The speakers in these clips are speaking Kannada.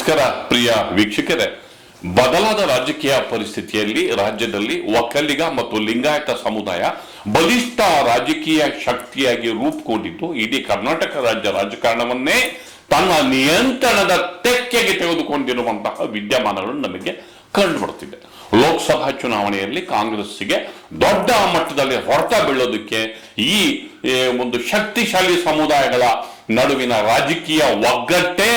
ನಮಸ್ಕಾರ, ಪ್ರಿಯ ವೀಕ್ಷಕರೇ. ಬದಲಾದ ರಾಜಕೀಯ ಪರಿಸ್ಥಿತಿಯಲ್ಲಿ ರಾಜ್ಯದಲ್ಲಿ ಒಕ್ಕಲಿಗ ಮತ್ತು ಲಿಂಗಾಯತ ಸಮುದಾಯ ಬಲಿಷ್ಠ ರಾಜಕೀಯ ಶಕ್ತಿಯಾಗಿ ರೂಪುಗೊಂಡಿದ್ದು, ಇಡೀ ಕರ್ನಾಟಕ ರಾಜ್ಯ ರಾಜಕಾರಣವನ್ನೇ ತನ್ನ ನಿಯಂತ್ರಣದ ತೆಕ್ಕೆಗೆ ತೆಗೆದುಕೊಂಡಿರುವಂತಹ ವಿದ್ಯಮಾನಗಳು ನಮಗೆ ಕಂಡುಬರುತ್ತಿದೆ. ಲೋಕಸಭಾ ಚುನಾವಣೆಯಲ್ಲಿ ಕಾಂಗ್ರೆಸ್ಸಿಗೆ ದೊಡ್ಡ ಮಟ್ಟದಲ್ಲಿ ಹೊರತ ಬೀಳೋದಕ್ಕೆ ಈ ಒಂದು ಶಕ್ತಿಶಾಲಿ ಸಮುದಾಯಗಳ ನಡುವಿನ ರಾಜಕೀಯ ಒಗ್ಗಟ್ಟೆ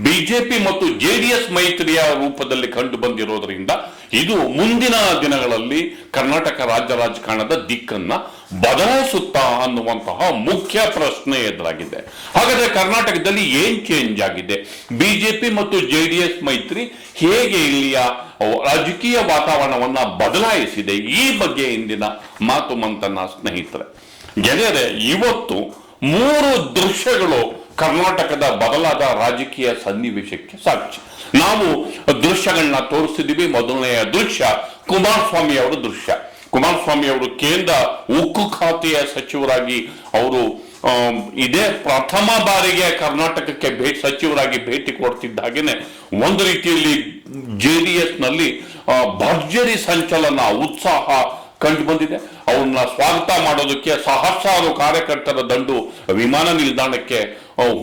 ಬಿಜೆಪಿ ಮತ್ತು ಜೆಡಿಎಸ್ ಮೈತ್ರಿಯ ರೂಪದಲ್ಲಿ ಕಂಡು ಬಂದಿರೋದ್ರಿಂದ ಇದು ಮುಂದಿನ ದಿನಗಳಲ್ಲಿ ಕರ್ನಾಟಕ ರಾಜ್ಯ ರಾಜಕಾರಣದ ದಿಕ್ಕನ್ನ ಬದಲಾಯಿಸುತ್ತಾ ಅನ್ನುವಂತಹ ಮುಖ್ಯ ಪ್ರಶ್ನೆ ಎದುರಾಗಿದೆ. ಹಾಗಾದ್ರೆ ಕರ್ನಾಟಕದಲ್ಲಿ ಏನ್ ಚೇಂಜ್ ಆಗಿದೆ? ಬಿಜೆಪಿ ಮತ್ತು ಜೆಡಿಎಸ್ ಮೈತ್ರಿ ಹೇಗೆ ಇಲ್ಲಿಯ ರಾಜಕೀಯ ವಾತಾವರಣವನ್ನ ಬದಲಾಯಿಸಿದೆ? ಈ ಬಗ್ಗೆ ಇಂದಿನ ಮಾತು ಮಂತನ ಸ್ನೇಹಿತರೆ. ಗೆಳೆಯರೆ, ಇವತ್ತು ಮೂರು ದೃಶ್ಯಗಳು ಕರ್ನಾಟಕದ ಬದಲಾದ ರಾಜಕೀಯ ಸನ್ನಿವೇಶಕ್ಕೆ ಸಾಕ್ಷಿ. ನಾವು ದೃಶ್ಯಗಳನ್ನ ತೋರಿಸ್ತಿದ್ದೀವಿ ಮೊದಲನೆಯ ದೃಶ್ಯ ಕುಮಾರಸ್ವಾಮಿ ಅವರ ದೃಶ್ಯ. ಕುಮಾರಸ್ವಾಮಿ ಅವರು ಕೇಂದ್ರ ಉಕ್ಕು ಖಾತೆಯ ಸಚಿವರಾಗಿ ಅವರು ಇದೇ ಪ್ರಥಮ ಬಾರಿಗೆ ಕರ್ನಾಟಕಕ್ಕೆ ಭೇಟಿ ಸಚಿವರಾಗಿ ಭೇಟಿ ಕೊಡ್ತಿದ್ದ ಹಾಗೇನೆ ಒಂದು ರೀತಿಯಲ್ಲಿ ಜೆ ಡಿ ಎಸ್ನಲ್ಲಿ ಭರ್ಜರಿ ಸಂಚಲನ, ಉತ್ಸಾಹ ಕಂಡು ಬಂದಿದೆ. ಅವನ್ನ ಸ್ವಾಗತ ಮಾಡೋದಕ್ಕೆ ಸಹಸ್ರಾರು ಕಾರ್ಯಕರ್ತರ ದಂಡು ವಿಮಾನ ನಿಲ್ದಾಣಕ್ಕೆ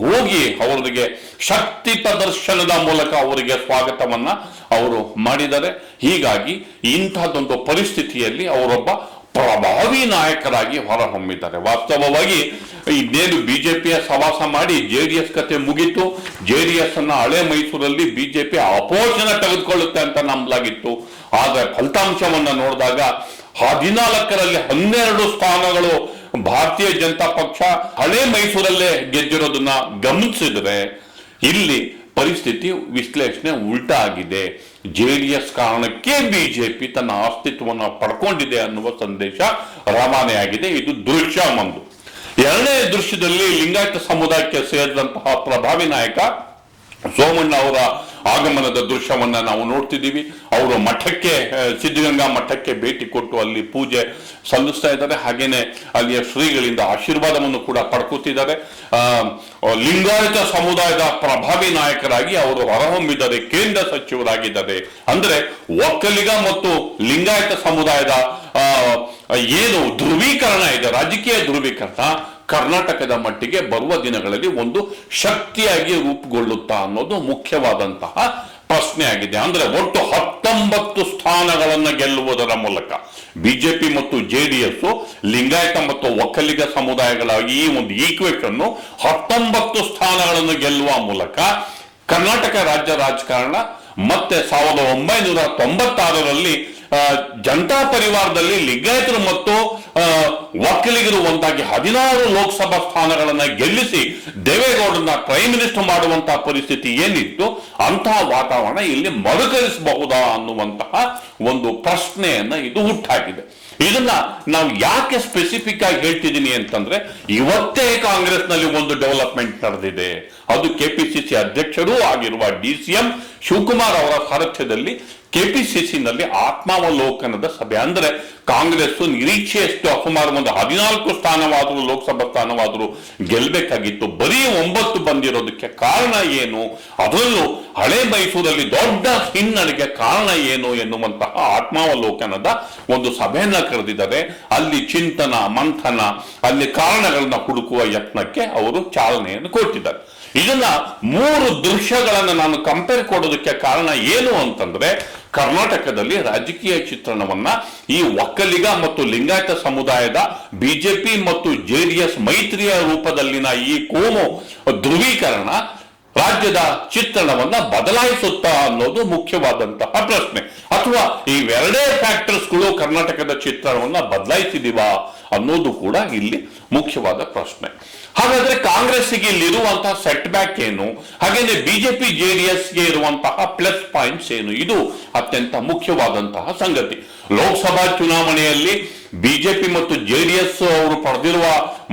ಹೋಗಿ ಅವರಿಗೆ ಶಕ್ತಿ ಪ್ರದರ್ಶನದ ಮೂಲಕ ಅವರಿಗೆ ಸ್ವಾಗತವನ್ನ ಅವರು ಮಾಡಿದ್ದಾರೆ. ಹೀಗಾಗಿ ಇಂಥದ್ದೊಂದು ಪರಿಸ್ಥಿತಿಯಲ್ಲಿ ಅವರೊಬ್ಬ ಪ್ರಭಾವಿ ನಾಯಕರಾಗಿ ಹೊರಹೊಮ್ಮಿದ್ದಾರೆ. ವಾಸ್ತವವಾಗಿ ಇನ್ನೇನು ಬಿಜೆಪಿಯ ಸವಾಸ ಮಾಡಿ ಜೆ ಡಿ ಎಸ್ ಕತೆ ಮುಗೀತು. ಜೆಡಿಎಸ್ ಅನ್ನ ಹಳೆ ಮೈಸೂರಲ್ಲಿ ಬಿಜೆಪಿ ಅಪೋಷಣ ತೆಗೆದುಕೊಳ್ಳುತ್ತೆ ಅಂತ ನಂಬಲಾಗಿತ್ತು. ಆದರೆ ಫಲಿತಾಂಶವನ್ನು ನೋಡಿದಾಗ ಹದಿನಾಲ್ಕರಲ್ಲಿ ಹನ್ನೆರಡು ಸ್ಥಾನಗಳು ಭಾರತೀಯ ಜನತಾ ಪಕ್ಷ ಹಳೆ ಮೈಸೂರಲ್ಲೇ ಗೆದ್ದಿರೋದನ್ನ ಗಮನಿಸಿದ್ರೆ ಇಲ್ಲಿ ಪರಿಸ್ಥಿತಿ ವಿಶ್ಲೇಷಣೆ ಉಲ್ಟಾ ಆಗಿದೆ. ಜೆಡಿಎಸ್ ಕಾರಣಕ್ಕೆ ಬಿಜೆಪಿ ತನ್ನ ಅಸ್ತಿತ್ವವನ್ನು ಪಡ್ಕೊಂಡಿದೆ ಅನ್ನುವ ಸಂದೇಶ ರವಾನೆ ಇದು ದೃಶ್ಯ ಒಂದು. ಎರಡನೇ ದೃಶ್ಯದಲ್ಲಿ ಲಿಂಗಾಯತ ಸಮುದಾಯಕ್ಕೆ ಸೇರಿದಂತಹ ಪ್ರಭಾವಿ ನಾಯಕ ಸೋಮಣ್ಣ ಅವರ ಆಗಮನದ ದೃಶ್ಯವನ್ನ ನಾವು ನೋಡ್ತಿದ್ದೀವಿ. ಅವರು ಮಠಕ್ಕೆ ಸಿದ್ಧಗಂಗಾ ಮಠಕ್ಕೆ ಭೇಟಿ ಕೊಟ್ಟು ಅಲ್ಲಿ ಪೂಜೆ ಸಲ್ಲಿಸ್ತಾ ಇದ್ದಾರೆ. ಹಾಗೇನೆ ಅಲ್ಲಿಯ ಶ್ರೀಗಳಿಂದ ಆಶೀರ್ವಾದವನ್ನು ಕೂಡ ಪಡ್ಕೋತಿದ್ದಾರೆ. ಲಿಂಗಾಯತ ಸಮುದಾಯದ ಪ್ರಭಾವಿ ನಾಯಕರಾಗಿ ಅವರು ಹೊರಹೊಮ್ಮಿದ್ದಾರೆ, ಕೇಂದ್ರ ಸಚಿವರಾಗಿದ್ದಾರೆ. ಅಂದ್ರೆ ಒಕ್ಕಲಿಗ ಮತ್ತು ಲಿಂಗಾಯತ ಸಮುದಾಯದ ಏನು ಧ್ರುವೀಕರಣ ಇದೆ, ರಾಜಕೀಯ ಧ್ರುವೀಕರಣ ಕರ್ನಾಟಕದ ಮಟ್ಟಿಗೆ ಬರುವ ದಿನಗಳಲ್ಲಿ ಒಂದು ಶಕ್ತಿಯಾಗಿ ರೂಪುಗೊಳ್ಳುತ್ತಾ ಅನ್ನೋದು ಮುಖ್ಯವಾದಂತಹ ಪ್ರಶ್ನೆ ಆಗಿದೆ. ಅಂದ್ರೆ ಒಟ್ಟು ಹತ್ತೊಂಬತ್ತು ಸ್ಥಾನಗಳನ್ನು ಗೆಲ್ಲುವುದರ ಮೂಲಕ ಬಿಜೆಪಿ ಮತ್ತು ಜೆ ಡಿ ಎಸ್ ಲಿಂಗಾಯತ ಮತ್ತು ಒಕ್ಕಲಿಗ ಸಮುದಾಯಗಳ ಈ ಒಂದು ಈಕ್ವೇಷನ್ ಹತ್ತೊಂಬತ್ತು ಸ್ಥಾನಗಳನ್ನು ಗೆಲ್ಲುವ ಮೂಲಕ ಕರ್ನಾಟಕ ರಾಜ್ಯ ರಾಜಕಾರಣ ಮತ್ತೆ ಸಾವಿರದ ಒಂಬೈನೂರ ತೊಂಬತ್ತಾರರಲ್ಲಿ ಜನತಾ ಪರಿವಾರದಲ್ಲಿ ಲಿಂಗಾಯತರು ಮತ್ತು ಆ, ಒಕ್ಕಲಿಗರು ಒಂದಾಗಿ ಹದಿನಾರು ಲೋಕಸಭಾ ಸ್ಥಾನಗಳನ್ನ ಗೆಲ್ಲಿಸಿ ದೇವೇಗೌಡನ ಪ್ರೈಮ್ ಮಿನಿಸ್ಟರ್ ಮಾಡುವಂತಹ ಪರಿಸ್ಥಿತಿ ಏನಿತ್ತು ಅಂತಹ ವಾತಾವರಣ ಇಲ್ಲಿ ಮರುಕರಿಸಬಹುದಾ ಅನ್ನುವಂತಹ ಒಂದು ಪ್ರಶ್ನೆಯನ್ನ ಇದು ಹುಟ್ಟಾಗಿದೆ. ಇದನ್ನ ನಾವು ಯಾಕೆ ಸ್ಪೆಸಿಫಿಕ್ ಆಗಿ ಹೇಳ್ತಿದ್ದೀನಿ ಅಂತಂದ್ರೆ ಇವತ್ತೇ ಕಾಂಗ್ರೆಸ್ನಲ್ಲಿ ಒಂದು ಡೆವಲಪ್ಮೆಂಟ್ ನಡೆದಿದೆ. ಅದು ಕೆಪಿಸಿಸಿ ಅಧ್ಯಕ್ಷರೂ ಆಗಿರುವ ಡಿ ಸಿ ಎಂ ಶಿವಕುಮಾರ್ ಅವರ ಸಾರಥ್ಯದಲ್ಲಿ ಕೆಪಿಸಿಸಿ ನಲ್ಲಿ ಆತ್ಮಾವಲೋಕನದ ಸಭೆ. ಅಂದ್ರೆ ಕಾಂಗ್ರೆಸ್ ನಿರೀಕ್ಷೆಯಷ್ಟು ಸುಮಾರು ಒಂದು ಹದಿನಾಲ್ಕು ಸ್ಥಾನವಾದರೂ ಲೋಕಸಭಾ ಸ್ಥಾನವಾದರೂ ಗೆಲ್ಬೇಕಾಗಿತ್ತು. ಬರೀ ಒಂಬತ್ತು ಬಂದಿರೋದಕ್ಕೆ ಕಾರಣ ಏನು? ಅದರಲ್ಲೂ ಹಳೆ ಮೈಸೂರಲ್ಲಿ ದೊಡ್ಡ ಹಿನ್ನಡೆಗೆ ಕಾರಣ ಏನು ಎನ್ನುವಂತಹ ಆತ್ಮಾವಲೋಕನದ ಒಂದು ಸಭೆಯನ್ನ ಕರೆದಿದ್ದಾರೆ. ಅಲ್ಲಿ ಚಿಂತನ, ಮಂಥನ, ಅಲ್ಲಿ ಕಾರಣಗಳನ್ನ ಹುಡುಕುವ ಯತ್ನಕ್ಕೆ ಅವರು ಚಾಲನೆಯನ್ನು ಕೊಟ್ಟಿದ್ದಾರೆ. ಇದನ್ನ ಮೂರು ದೃಶ್ಯಗಳನ್ನ ನಾನು ಕಂಪೇರ್ ಕೊಡೋದಕ್ಕೆ ಕಾರಣ ಏನು ಅಂತಂದ್ರೆ ಕರ್ನಾಟಕದಲ್ಲಿ ರಾಜಕೀಯ ಚಿತ್ರಣವನ್ನ ಈ ಒಕ್ಕಲಿಗ ಮತ್ತು ಲಿಂಗಾಯತ ಸಮುದಾಯದ ಬಿಜೆಪಿ ಮತ್ತು ಜೆಡಿಎಸ್ ಮೈತ್ರಿಯ ರೂಪದಲ್ಲಿನ ಈ ಕೋಮು ಧ್ರುವೀಕರಣ ರಾಜ್ಯದ ಚಿತ್ರಣವನ್ನ ಬದಲಾಯಿಸುತ್ತಾ ಅನ್ನೋದು ಮುಖ್ಯವಾದಂತಹ ಪ್ರಶ್ನೆ. ಅಥವಾ ಇವೆರಡೇ ಫ್ಯಾಕ್ಟರ್ಸ್ಗಳು ಕರ್ನಾಟಕದ ಚಿತ್ರಣವನ್ನ ಬದಲಾಯಿಸಿದೀವಾ ಅನ್ನೋದು ಕೂಡ ಇಲ್ಲಿ ಮುಖ್ಯವಾದ ಪ್ರಶ್ನೆ. ಹಾಗಾದ್ರೆ ಕಾಂಗ್ರೆಸ್ಸಿಗೆ ಇಲ್ಲಿರುವಂತಹ ಸೆಟ್ ಬ್ಯಾಕ್ ಏನು? ಹಾಗೇನೆ ಬಿಜೆಪಿ ಜೆಡಿಎಸ್ಗೆ ಇರುವಂತಹ ಪ್ಲಸ್ ಪಾಯಿಂಟ್ಸ್ ಏನು? ಇದು ಅತ್ಯಂತ ಮುಖ್ಯವಾದಂತಹ ಸಂಗತಿ. ಲೋಕಸಭಾ ಚುನಾವಣೆಯಲ್ಲಿ ಬಿಜೆಪಿ ಮತ್ತು ಜೆಡಿಎಸ್ ಅವರು ಪಡೆದಿರುವ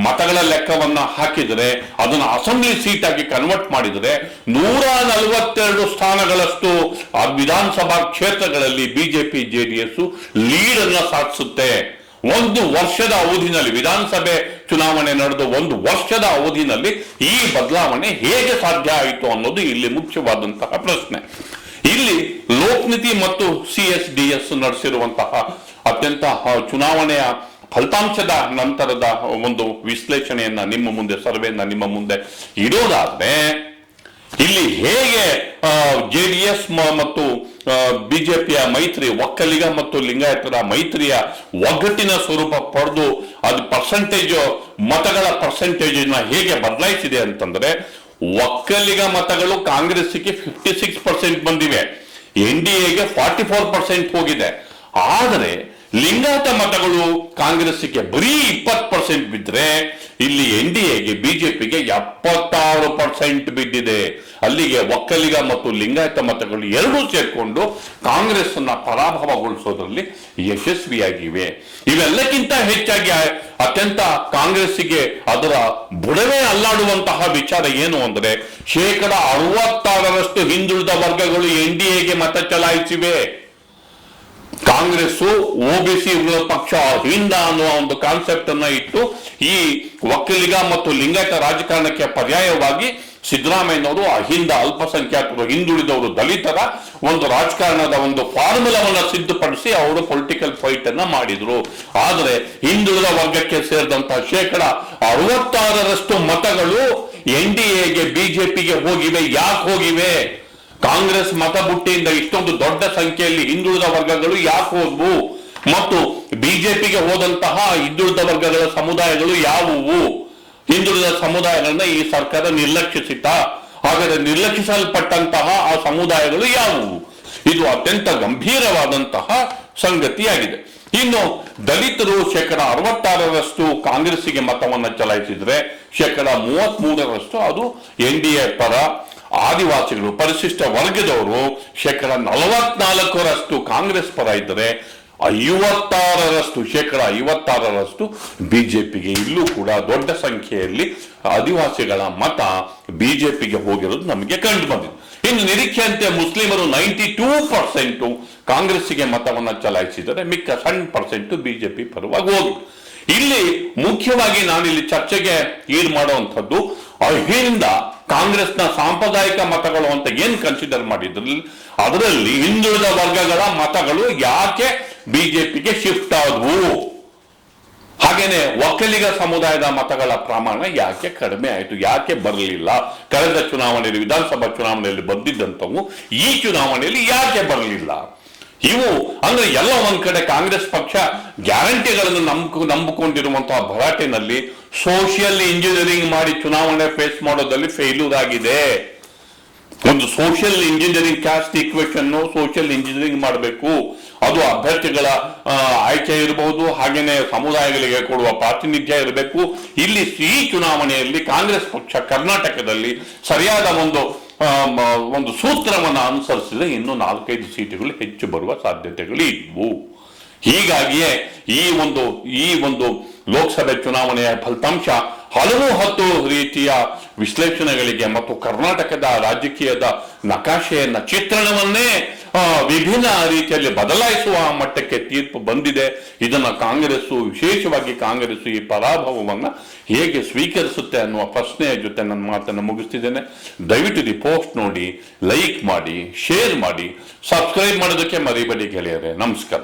ಮತಗಳ ಲೆಕ್ಕವನ್ನ ಹಾಕಿದರೆ, ಅದನ್ನು ಅಸೆಂಬ್ಲಿ ಸೀಟ್ ಆಗಿ ಕನ್ವರ್ಟ್ ಮಾಡಿದರೆ ನೂರ ನಲವತ್ತೆರಡು ಸ್ಥಾನಗಳಷ್ಟು ಆ ವಿಧಾನಸಭಾ ಕ್ಷೇತ್ರಗಳಲ್ಲಿ ಬಿಜೆಪಿ ಜೆಡಿಎಸ್ ಲೀಡ್ ಅನ್ನ ಸಾಧಿಸುತ್ತೆ. ಒಂದು ವರ್ಷದ ಅವಧಿನಲ್ಲಿ ವಿಧಾನಸಭೆ ಚುನಾವಣೆ ನಡೆದ ಒಂದು ವರ್ಷದ ಅವಧಿನಲ್ಲಿ ಈ ಬದಲಾವಣೆ ಹೇಗೆ ಸಾಧ್ಯ ಆಯಿತು ಅನ್ನೋದು ಇಲ್ಲಿ ಮುಖ್ಯವಾದಂತಹ ಪ್ರಶ್ನೆ. ಇಲ್ಲಿ ಲೋಕನೀತಿ ಮತ್ತು ಸಿ ಎಸ್ ಡಿ ಎಸ್ ನಡೆಸಿರುವಂತಹ ಅತ್ಯಂತ ಚುನಾವಣೆಯ ಫಲಿತಾಂಶದ ನಂತರದ ಒಂದು ವಿಶ್ಲೇಷಣೆಯನ್ನ ನಿಮ್ಮ ಮುಂದೆ, ಸರ್ವೆಯನ್ನ ನಿಮ್ಮ ಮುಂದೆ ಇಡೋದಾದ್ರೆ, ಇಲ್ಲಿ ಹೇಗೆ ಜೆ ಡಿ ಎಸ್ ಮತ್ತು ಬಿಜೆಪಿಯ ಮೈತ್ರಿ ಒಕ್ಕಲಿಗ ಮತ್ತು ಲಿಂಗಾಯತರ ಮೈತ್ರಿಯ ಒಗ್ಗಟ್ಟಿನ ಸ್ವರೂಪ ಪಡೆದು ಅದು ಪರ್ಸೆಂಟೇಜ್ ಮತಗಳ ಪರ್ಸೆಂಟೇಜ್ ಹೇಗೆ ಬದಲಾಯಿಸಿದೆ ಅಂತಂದ್ರೆ ಒಕ್ಕಲಿಗ ಮತಗಳು ಕಾಂಗ್ರೆಸ್ಗೆ ಫಿಫ್ಟಿ ಸಿಕ್ಸ್ ಪರ್ಸೆಂಟ್ ಬಂದಿವೆ. ಎನ್ ಡಿ ಎಗೆ ಫಾರ್ಟಿ ಫೋರ್ ಪರ್ಸೆಂಟ್ ಹೋಗಿದೆ. ಆದರೆ ಲಿಂಗಾಯತ ಮತಗಳು ಕಾಂಗ್ರೆಸ್ಗೆ ಬರೀ ಇಪ್ಪತ್ತು ಪರ್ಸೆಂಟ್ ಬಿದ್ದರೆ ಇಲ್ಲಿ ಎನ್ ಡಿ ಎಗೆ ಬಿಜೆಪಿಗೆ ಎಪ್ಪತ್ತಾರು ಪರ್ಸೆಂಟ್ ಬಿದ್ದಿದೆ. ಅಲ್ಲಿಗೆ ಒಕ್ಕಲಿಗ ಮತ್ತು ಲಿಂಗಾಯತ ಮತಗಳು ಎರಡೂ ಸೇರಿಕೊಂಡು ಕಾಂಗ್ರೆಸ್ ಅನ್ನ ಪರಾಭವಗೊಳಿಸೋದ್ರಲ್ಲಿ ಯಶಸ್ವಿಯಾಗಿವೆ. ಇವೆಲ್ಲಕ್ಕಿಂತ ಹೆಚ್ಚಾಗಿ ಅತ್ಯಂತ ಕಾಂಗ್ರೆಸ್ಸಿಗೆ ಅದರ ಬುಡವೇ ಅಲ್ಲಾಡುವಂತಹ ವಿಚಾರ ಏನು ಅಂದ್ರೆ ಶೇಕಡ ಅರವತ್ತಾರರಷ್ಟು ಹಿಂದುಳಿದ ವರ್ಗಗಳು ಎನ್ ಡಿ ಎಗೆ ಮತ ಚಲಾಯಿಸಿವೆ. ಕಾಂಗ್ರೆಸ್ ಒಬಿಸಿ ಪಕ್ಷ ಹಿಂದ ಅನ್ನುವ ಒಂದು ಕಾನ್ಸೆಪ್ಟ್ ಅನ್ನ ಇಟ್ಟು ಈ ಒಕ್ಕಲಿಗ ಮತ್ತು ಲಿಂಗಾಯತ ರಾಜಕಾರಣಕ್ಕೆ ಪರ್ಯಾಯವಾಗಿ ಸಿದ್ದರಾಮಯ್ಯನವರು ಅಹಿಂದ ಅಲ್ಪಸಂಖ್ಯಾತರು ಹಿಂದುಳಿದವರು ದಲಿತರ ಒಂದು ರಾಜಕಾರಣದ ಒಂದು ಫಾರ್ಮುಲಾವನ್ನ ಸಿದ್ಧಪಡಿಸಿ ಅವರು ಪೊಲಿಟಿಕಲ್ ಫೈಟ್ ಅನ್ನ ಮಾಡಿದ್ರು. ಆದರೆ ಹಿಂದುಳಿದ ವರ್ಗಕ್ಕೆ ಸೇರಿದಂತಹ ಶೇಕಡ ಅರವತ್ತಾರರಷ್ಟು ಮತಗಳು ಎನ್ ಡಿ ಎಗೆ ಬಿಜೆಪಿಗೆ ಹೋಗಿವೆ. ಯಾಕೆ ಹೋಗಿವೆ? ಕಾಂಗ್ರೆಸ್ ಮತಬುಟ್ಟಿಯಿಂದ ಇಷ್ಟೊಂದು ದೊಡ್ಡ ಸಂಖ್ಯೆಯಲ್ಲಿ ಹಿಂದುಳಿದ ವರ್ಗಗಳು ಯಾಕೆ ಹೋದ್ವು? ಮತ್ತು ಬಿಜೆಪಿಗೆ ಹೋದಂತಹ ಹಿಂದುಳಿದ ವರ್ಗಗಳ ಸಮುದಾಯಗಳು ಯಾವುವು? ಹಿಂದುಳಿದ ಸಮುದಾಯಗಳನ್ನ ಈ ಸರ್ಕಾರ ನಿರ್ಲಕ್ಷಿಸಿತ ಹಾಗಾದ್ರೆ ನಿರ್ಲಕ್ಷಿಸಲ್ಪಟ್ಟಂತಹ ಆ ಸಮುದಾಯಗಳು ಯಾವುವು? ಇದು ಅತ್ಯಂತ ಗಂಭೀರವಾದಂತಹ ಸಂಗತಿಯಾಗಿದೆ. ಇನ್ನು ದಲಿತರು ಶೇಕಡ ಅರವತ್ತಾರರಷ್ಟು ಕಾಂಗ್ರೆಸ್ಸಿಗೆ ಮತವನ್ನು ಚಲಾಯಿಸಿದ್ರೆ ಶೇಕಡ ಮೂವತ್ತ್ ಮೂರರಷ್ಟು ಅದು ಎನ್ ಡಿ ಎ ಪರ ಆದಿವಾಸಿಗಳು, ಪರಿಶಿಷ್ಟ ವರ್ಗದವರು ಶೇಕಡ ನಲವತ್ನಾಲ್ಕರಷ್ಟು ಕಾಂಗ್ರೆಸ್ ಪರ ಇದ್ದರೆ ಐವತ್ತಾರರಷ್ಟು, ಶೇಕಡ ಐವತ್ತಾರರಷ್ಟು ಬಿ ಜೆ ಪಿಗೆ ಇಲ್ಲೂ ಕೂಡ ದೊಡ್ಡ ಸಂಖ್ಯೆಯಲ್ಲಿ ಆದಿವಾಸಿಗಳ ಮತ ಬಿ ಜೆ ಪಿಗೆ ಹೋಗಿರೋದು ನಮಗೆ ಕಂಡು ಬಂದಿದೆ. ಇನ್ನು ನಿರೀಕ್ಷೆಯಂತೆ ಮುಸ್ಲಿಮರು ನೈಂಟಿ ಟೂ ಪರ್ಸೆಂಟು ಕಾಂಗ್ರೆಸ್ಸಿಗೆ ಮತವನ್ನು ಚಲಾಯಿಸಿದರೆ ಮಿಕ್ಕ ಸಣ್ಣ ಪರ್ಸೆಂಟು ಬಿ ಜೆ ಪಿ ಪರವಾಗಿ ಹೋಗಿ ಇಲ್ಲಿ ಮುಖ್ಯವಾಗಿ ನಾನಿಲ್ಲಿ ಚರ್ಚೆಗೆ ಈಡ್ ಮಾಡುವಂಥದ್ದು ಅಹಿಂದ ಕಾಂಗ್ರೆಸ್ನ ಸಾಂಪ್ರದಾಯಿಕ ಮತಗಳು ಅಂತ ಏನ್ ಕನ್ಸಿಡರ್ ಮಾಡಿದ್ರು ಅದರಲ್ಲಿ ಹಿಂದುಳಿದ ವರ್ಗಗಳ ಮತಗಳು ಯಾಕೆ ಬಿಜೆಪಿಗೆ ಶಿಫ್ಟ್ ಆದವು? ಹಾಗೇನೆ ಒಕ್ಕಲಿಗ ಸಮುದಾಯದ ಮತಗಳ ಪ್ರಮಾಣ ಯಾಕೆ ಕಡಿಮೆ ಆಯಿತು, ಯಾಕೆ ಬರಲಿಲ್ಲ? ಕಳೆದ ಚುನಾವಣೆಯಲ್ಲಿ, ವಿಧಾನಸಭಾ ಚುನಾವಣೆಯಲ್ಲಿ ಬಂದಿದ್ದಂಥವು, ಈ ಚುನಾವಣೆಯಲ್ಲಿ ಯಾಕೆ ಬರಲಿಲ್ಲ? ಇವು, ಅಂದ್ರೆ ಎಲ್ಲ ಒಂದ್ ಕಡೆ ಕಾಂಗ್ರೆಸ್ ಪಕ್ಷ ಗ್ಯಾರಂಟಿಗಳನ್ನು ನಂಬ, ನಂಬಿಕೊಂಡಿರುವಂತಹ ಭರಾಟೆನಲ್ಲಿ ಸೋಷಿಯಲ್ ಇಂಜಿನಿಯರಿಂಗ್ ಮಾಡಿ ಚುನಾವಣೆ ಫೇಸ್ ಮಾಡೋದಲ್ಲಿ ಫೇಲ್ಯೂರ್ ಆಗಿದೆ. ಒಂದು social engineering caste equation social engineering ಮಾಡಬೇಕು. ಅದು ಅಭ್ಯರ್ಥಿಗಳ ಆಯ್ಕೆ ಇರಬಹುದು, ಹಾಗೇನೆ ಸಮುದಾಯಗಳಿಗೆ ಕೊಡುವ ಪ್ರಾತಿನಿಧ್ಯ ಇರಬೇಕು. ಇಲ್ಲಿ ಈ ಚುನಾವಣೆಯಲ್ಲಿ ಕಾಂಗ್ರೆಸ್ ಪಕ್ಷ ಕರ್ನಾಟಕದಲ್ಲಿ ಸರಿಯಾದ ಒಂದು ಒಂದು ಸೂತ್ರವನ್ನು ಅನುಸರಿಸಿದ್ರೆ ಇನ್ನು ನಾಲ್ಕೈದು ಸೀಟುಗಳು ಹೆಚ್ಚು ಬರುವ ಸಾಧ್ಯತೆಗಳು ಇದ್ವು. ಹೀಗಾಗಿಯೇ ಈ ಒಂದು ಈ ಒಂದು ಲೋಕಸಭೆ ಚುನಾವಣೆಯ ಫಲಿತಾಂಶ ಹಲವು ಹತ್ತು ರೀತಿಯ ವಿಶ್ಲೇಷಣೆಗಳಿಗೆ ಮತ್ತು ಕರ್ನಾಟಕದ ರಾಜಕೀಯದ ನಕಾಶೆಯನ್ನ ಚಿತ್ರಣವನ್ನೇ ವಿಭಿನ್ನ ರೀತಿಯಲ್ಲಿ ಬದಲಾಯಿಸುವ ಮಟ್ಟಕ್ಕೆ ತೀರ್ಪು ಬಂದಿದೆ. ಇದನ್ನ ಕಾಂಗ್ರೆಸ್ ವಿಶೇಷವಾಗಿ ಕಾಂಗ್ರೆಸ್ ಈ ಪರಾಭವವನ್ನ ಹೇಗೆ ಸ್ವೀಕರಿಸುತ್ತೆ ಅನ್ನುವ ಪ್ರಶ್ನೆಯ ಜೊತೆ ನನ್ನ ಮಾತನ್ನು ಮುಗಿಸ್ತಿದ್ದೇನೆ. ದಯವಿಟ್ಟು ದಿ ಪೋಸ್ಟ್ ನೋಡಿ, ಲೈಕ್ ಮಾಡಿ, ಶೇರ್ ಮಾಡಿ, ಸಬ್ಸ್ಕ್ರೈಬ್ ಮಾಡೋದಕ್ಕೆ ಮರಿಬೇಡಿ ಗೆಳೆಯರೆ. ನಮಸ್ಕಾರ.